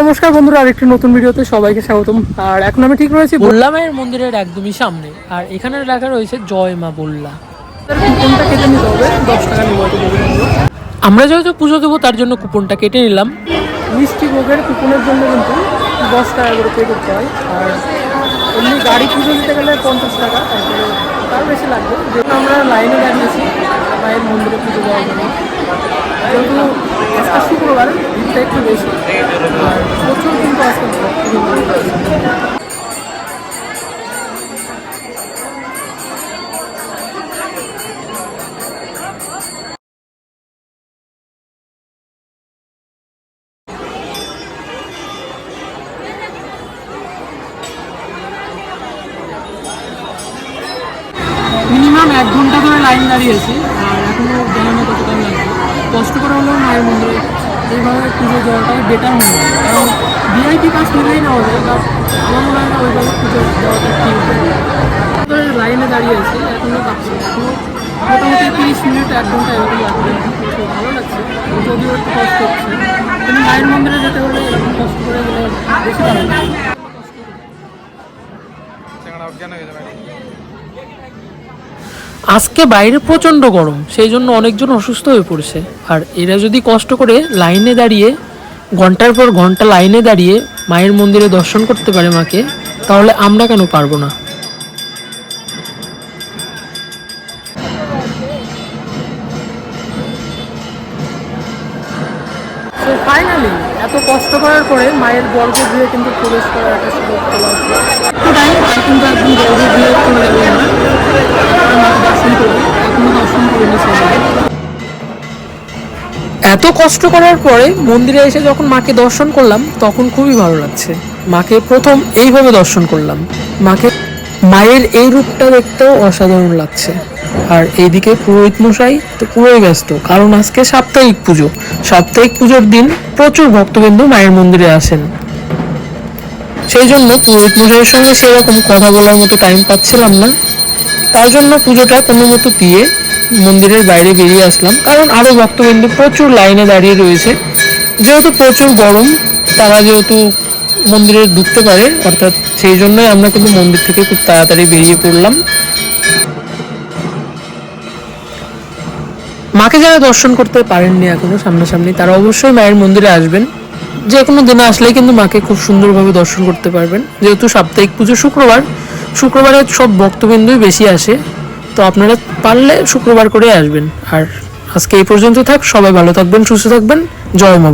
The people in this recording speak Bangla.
নমস্কার বন্ধুরা আরেকটি নতুন ভিডিওতে সবাইকে স্বাগতম। আর এখন আমি ঠিক রয়েছি বল্লা মায়ের মন্দিরের একদমই সামনে। আর এখানে লেখা রয়েছে জয় মা বললা। কুপনটা কেটে নিতে হবে দশ টাকা। আমরা যেহেতু পুজো দেবো তার জন্য কুপনটা কেটে নিলাম। মিষ্টি ভোগের কুপনের জন্য কিন্তু দশ টাকা করে পে করতে হয়। আর এমনি গাড়ি পুজো দিতে গেলে পঞ্চাশ টাকা তার বেশি লাগবে। যেহেতু আমরা লাইনে দাঁড়িয়েছি মায়ের মন্দিরে পুজো দেওয়ার জন্য। যেহেতু আজকে শুক্রবার একটু বেশি। প্রচুর কিন্তু আজকে মিনিমাম এক ঘণ্টা ধরে লাইন দাঁড়িয়েছি, আর এখনও জানি না কত টাইম লাগবে কষ্ট করে হলেও মায়ের মন্দিরে এইভাবে পুজো দেওয়াটাই বেটার মনে হয়। কারণ ভিআইপি পাস নিলেই নেওয়া যায় বাট আমার মনে হয় না ওইভাবে পুজো দেওয়াটা ঠিক ধরে লাইনে দাঁড়িয়ে আছি এখনও এখনও মোটামুটি তিরিশ মিনিট, এক ঘণ্টা এরকম লাগবে। তো ভালো লাগছে, যদিও একটু কষ্ট হচ্ছে। কিন্তু মায়ের মন্দিরে যেতে হলে এরকম কষ্ট করে গেলে বেশি ভালো লাগে। আজকে বাইরে প্রচণ্ড গরম, সেই জন্য অনেকজন অসুস্থ হয়ে পড়েছে। আর এরা যদি কষ্ট করে লাইনে দাঁড়িয়ে, ঘণ্টার পর ঘণ্টা লাইনে দাঁড়িয়ে মায়ের মন্দিরে দর্শন করতে পারে মাকে, তাহলে আমরা কেন পারব না? এত কষ্ট করার পরে মায়ের গর্ভ গৃহে কিন্তু প্রবেশ করার একটা সুযোগ পেলাম এত কষ্ট করার পরে মন্দিরে এসে যখন মাকে দর্শন করলাম, তখন খুবই ভালো লাগছে। মাকে প্রথম এইভাবে দর্শন করলাম। মাকে মায়ের এই রূপটা দেখতেও অসাধারণ লাগছে। আর এইদিকে পুরোহিত মশাই তো পুরোই ব্যস্ত, কারণ আজকে সাপ্তাহিক পুজো। সাপ্তাহিক পুজোর দিন প্রচুর ভক্তবিন্দু মায়ের মন্দিরে আসেন। সেই জন্য পুরোহিত মশাইয়ের সঙ্গে সেরকম কথা বলার মতো টাইম পাচ্ছিলাম না। তার জন্য পুজোটা কোনো মতো দিয়ে মন্দিরের বাইরে বেরিয়ে আসলাম। কারণ আরও ভক্তবিন্দু প্রচুর লাইনে দাঁড়িয়ে রয়েছে। যেহেতু প্রচুর গরম, তারা যেহেতু মন্দিরে ঢুকতে পারে, অর্থাৎ সেই জন্যই আমরা কিন্তু মন্দির থেকে খুব তাড়াতাড়ি বেরিয়ে পড়লাম। মাকে যারা দর্শন করতে পারেননি এখনও সামনাসামনি, তারা অবশ্যই মায়ের মন্দিরে আসবেন। যে কোনো দিনে আসলেই কিন্তু মাকে খুব সুন্দরভাবে দর্শন করতে পারবেন। যেহেতু সাপ্তাহিক পুজো শুক্রবার, শুক্রবারে সব ভক্তবিন্দুই বেশি আসে। তো আপনারা পারলে শুক্রবার করে আসবেন। আর আজকে এই পর্যন্ত থাক, সবাই ভালো থাকবেন, সুস্থ থাকবেন। জয় মা